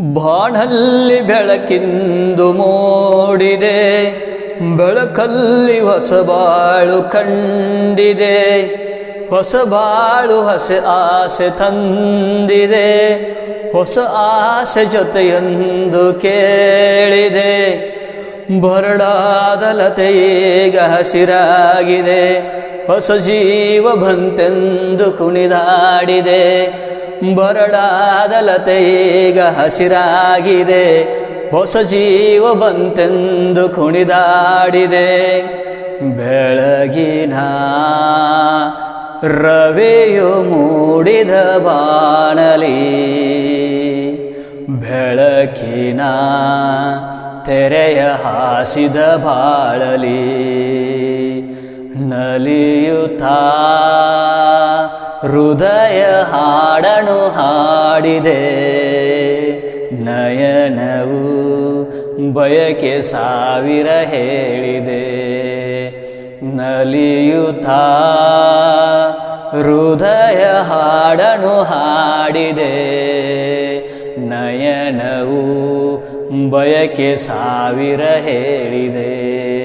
ಬಾಣಲ್ಲಿ ಬೆಳಕಿಂದು ಮೂಡಿದೆ, ಬೆಳಕಲ್ಲಿ ಹೊಸ ಬಾಳು ಕಂಡಿದೆ ಹೊಸ ಬಾಳು ಹೊಸ ಆಸೆ ತಂದಿದೆ, ಹೊಸ ಆಸೆ ಜೊತೆಯೊಂದು ಕೇಳಿದೆ ಬರಡಾದ ಲತೆಯೀಗ ಹಸಿರಾಗಿದೆ, ಹೊಸ ಜೀವ ಬಂತೆಂದು ಕುಣಿದಾಡಿದೆ. ಬರಡಾದ ಈಗ ಹಸಿರಾಗಿದೆ. ಹೊಸ ಜೀವ ಬಂತೆಂದು ಕುಣಿದಾಡಿದೆ. ಬೆಳಗಿನ ರವೆಯು ಮೂಡಿದ ಬಾಣಲಿ. ಬೆಳಕಿನ ತೆರೆಯ ಹಾಸಿದ ಬಾಳಲಿ. ನಲಿಯುತ್ತಾ ಹೃದಯ ಹಾಡನು ಹಾಡಿದೆ. ನಯನವು ಬಯಕೆ ಸಾವಿರ ಹೇಳಿದೆ. ನಲಿಯುತ ಹೃದಯ ಹಾಡನು ಹಾಡಿದೆ. ನಯನವು ಬಯಕೆ ಸಾವಿರ ಹೇಳಿದೆ.